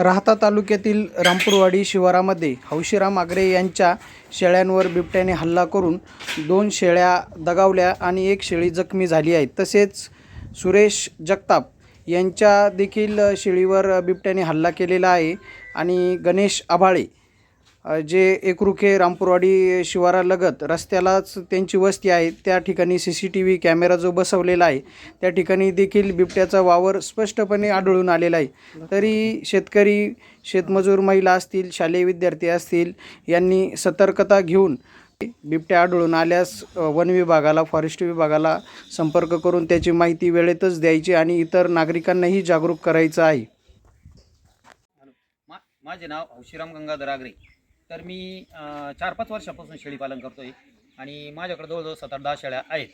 राहता तालुक्यातील रामपूरवाडी शिवारामध्ये हौशीराम आगरे यांच्या शेळ्यांवर बिबट्याने हल्ला करून दोन शेळ्या दगावल्या आणि एक शेळी जखमी झाली आहे. तसेच सुरेश जगताप यांच्या देखील शेळीवर बिबट्याने हल्ला केलेला आहे आणि गणेश आभाळे जे एकरुखे रामपूरवाडी शिवारालगत रस्त्यालाच त्यांची वस्ती आहे त्या ठिकाणी C C T V camera जो बसवलेला आहे त्या ठिकाणी देखील बिबट्याचा वावर स्पष्टपणे आढळून आलेला आहे. तरी शेतकरी शेतमजूर महिला असतील शालेय विद्यार्थी असतील यांनी सतर्कता घेऊन बिबट्या आढळून आल्यास वन विभागाला फॉरेस्ट विभागाला संपर्क करून त्याची माहिती वेळेतच द्यायची आणि इतर नागरिकांनाही जागरूक करायचं आहे. माझे नाव हौशीराम गंगाधर आगरे. तर मी चार पाच वर्षापासून शेळीपालन करतो आहे आणि माझ्याकडे जवळजवळ सात आठ दहा शेळ्या आहेत.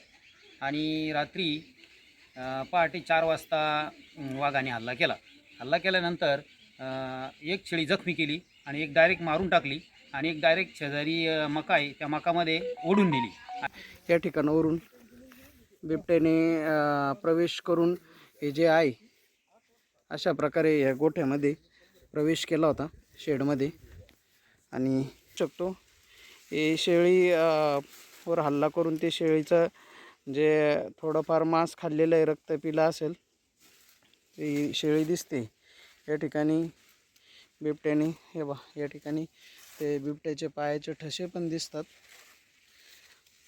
आणि रात्री पहाटे चार वाजता वाघाने हल्ला केला. हल्ला केल्यानंतर एक शेळी जखमी केली आणि एक डायरेक्ट मारून टाकली आणि एक डायरेक्ट शेजारी मका आहे त्या मकामध्ये ओढून नेली. या ठिकाणावरून बिबट्याने प्रवेश करून हे जे आहे अशा प्रकारे या गोठ्यामध्ये प्रवेश केला होता शेडमध्ये. आणि शकतो. हे शेळी वर हल्ला करून ते शेळीचं जे थोडंफार मांस खाल्लेलं आहे रक्त पिलं असेल ती शेळी दिसते. या ठिकाणी बिबट्याने हे बा या ठिकाणी ते बिबट्याचे पायाचे ठसे पण दिसतात.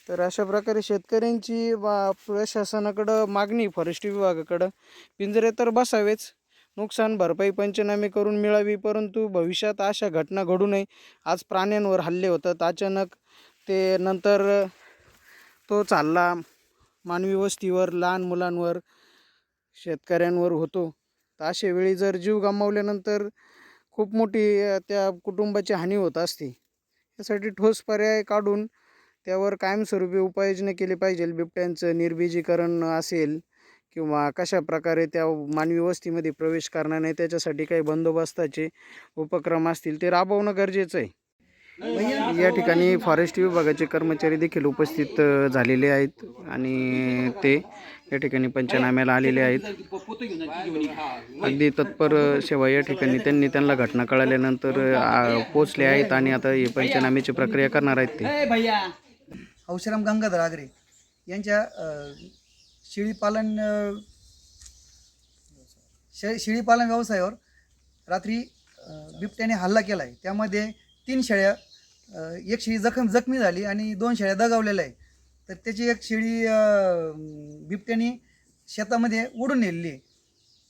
तर अशा प्रकारे शेतकऱ्यांची बा प्रशासनाकडं मागणी फॉरेस्ट विभागाकडं पिंजरे तर बसावेच नुकसान भरपाई पंचनामे करून मिळावी परंतु भविष्यात अशा घटना घडू नये. आज प्राण्यांवर हल्ले होतात. अचानक ते नंतर तो चालला मानवी वस्तीवर लहान मुलांवर शेतकऱ्यांवर होतो. तर अशा वेळी जर जीव गमावल्यानंतर खूप मोठी त्या कुटुंबाची हानी होत असते. यासाठी ठोस पर्याय काढून त्यावर कायमस्वरूपी उपाययोजना केली पाहिजे. बिबट्यांचं निर्बीजीकरण असेल किंवा कशा प्रकारे त्या मानवी वस्तीमध्ये प्रवेश करणार नाही त्याच्यासाठी काही बंदोबस्ताचे उपक्रम असतील ते राबवणं गरजेचं आहे. या ठिकाणी फॉरेस्ट विभागाचे कर्मचारी देखील उपस्थित झालेले आहेत आणि ते या ठिकाणी पंचनाम्याला आलेले आहेत. अगदी तत्पर सेवा या ठिकाणी त्यांनी त्यांना घटना कळाल्यानंतर पोचले आहेत आणि आता हे पंचनाम्याची प्रक्रिया करणार आहेत ते. हौशीराम गंगाधर आगरे यांच्या शेळीपालन शे शेळीपालन व्यवसायावर रात्री बिबट्याने हल्ला केला आहे त्यामध्ये तीन शेळ्या एक शेळी जखम जखमी झाली आणि दोन शेळ्या दगावलेल्या आहे तर त्याची एक शेळी बिबट्याने शेतामध्ये उडून नेलेली आहे.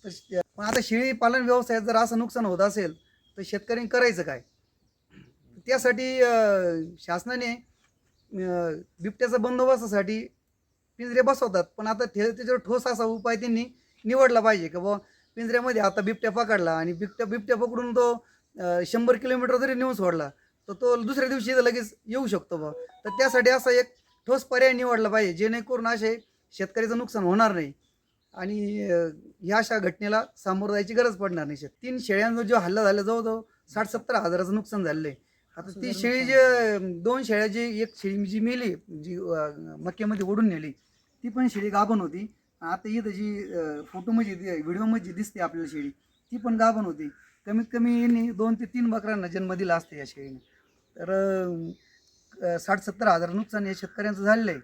तर पण आता शेळीपालन व्यवसायात जर असं नुकसान होत असेल तर शेतकऱ्यांनी करायचं काय? त्यासाठी शासनाने बिबट्याचा बंदोबस्तासाठी पिंजरे बसवतात. पण आता ते त्याच्यावर ठोस असा उपाय त्यांनी निवडला पाहिजे की बाबा पिंजऱ्यामध्ये आता बिबट्या पकडला आणि बिबट्या बिबट्या पकडून तो शंभर किलोमीटर जरी नेऊन सोडला तर तो दुसऱ्या दिवशी लगेच येऊ शकतो बा तर त्यासाठी असा एक ठोस पर्याय निवडला पाहिजे जेणेकरून असे शेतकऱ्याचं नुकसान होणार नाही. आणि ह्या अशा घटनेला सामोरं जायची गरज पडणार नाही. शेत तीन शेळ्यांचा जो हल्ला झाला जवळजवळ साठ सत्तर हजाराचं नुकसान झालेलं आहे. आता ती शेळी जे दोन शेळ्या जी एक शेळी जी मेली जी अं, मक्यामध्ये ओढून नेली ती पण शेळी गाभण होती. आता इथं जी अं, फोटोमध्ये दि- व्हिडिओमध्ये दिसते आपल्याला शेळी ती पण गाभण होती. कमीत कमी यांनी दोन ते तीन बकरांना जन्म दिला असते या शेळीने. तर अं, साठ सत्तर हजार नुकसान या शेतकऱ्यांचं झालेलं आहे.